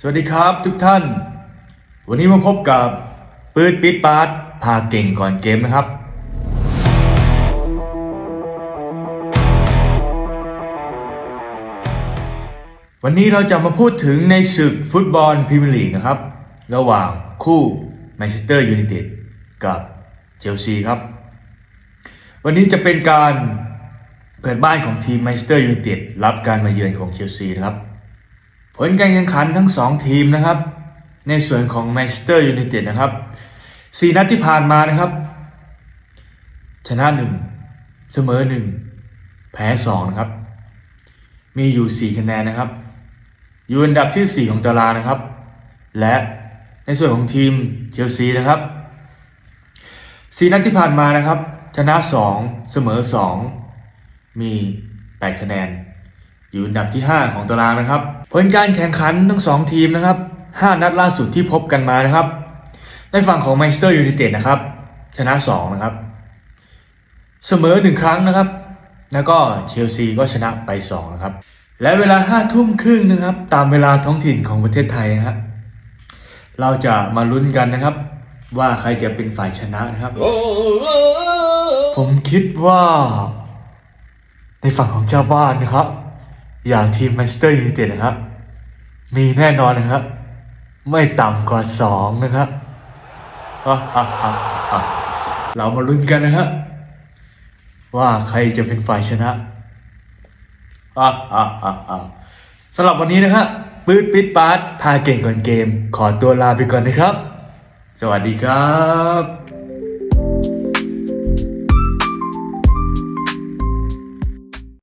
สวัสดีครับทุกท่าน วันนี้มาพบกับปืดปิดปาร์ตพาเก่งก่อนเกมนะครับ วันนี้เราจะมาพูดถึงในศึกฟุตบอลพรีเมียร์ลีกนะครับ ระหว่างคู่แมนเชสเตอร์ยูไนเต็ดกับเชลซีครับ วันนี้จะเป็นการเปิดบ้านของทีมแมนเชสเตอร์ยูไนเต็ดรับการมาเยือนของเชลซีนะครับ ผลการแข่งขันทั้ง 2 ทีมนะครับ ในส่วนของแมนเชสเตอร์ยูไนเต็ดนะครับ4นัดที่ผ่านมานะครับ ชนะ 1 เสมอ 1 แพ้2นะครับ มีอยู่ 4 คะแนนนะครับ อยู่อันดับที่ 4 ของตารางนะครับ และในส่วนของทีมเชลซีนะครับ4นัดที่ผ่านมานะครับ ชนะ 2 เสมอ 2 มี 8 คะแนน อยู่อันดับที่ 5 ของตารางนะครับ ผลการแข่งขันทั้ง 2 ทีมนะครับ 5 นัดล่าสุดที่พบกันมานะครับ ในฝั่งของแมนเชสเตอร์ยูไนเต็ดนะครับ ชนะ 2 นะครับ เสมอ 1 ครั้งนะครับ แล้วก็เชลซีก็ชนะไป 2 นะครับ และเวลา5ทุ่มครึ่งนะครับ ตามเวลาท้องถิ่นของประเทศไทยนะครับเราจะมาลุ้นกันนะครับ ว่าใครจะเป็นฝ่ายชนะนะครับ ผมคิดว่า ในฝั่งของเจ้าบ้านนะครับ อย่างทีมแมนเชสเตอร์ยูไนเต็ดนะครับ มีแน่นอนนะครับ ไม่ต่ำกว่าสองนะครับเรามาลุ้นกันนะครับว่าใครจะเป็นฝ่ายชนะสำหรับวันนี้นะครับปื๊ดปิดปาร์ตพาเก่งก่อนเกม ขอตัวลาไปก่อนนะครับ สวัสดีครับ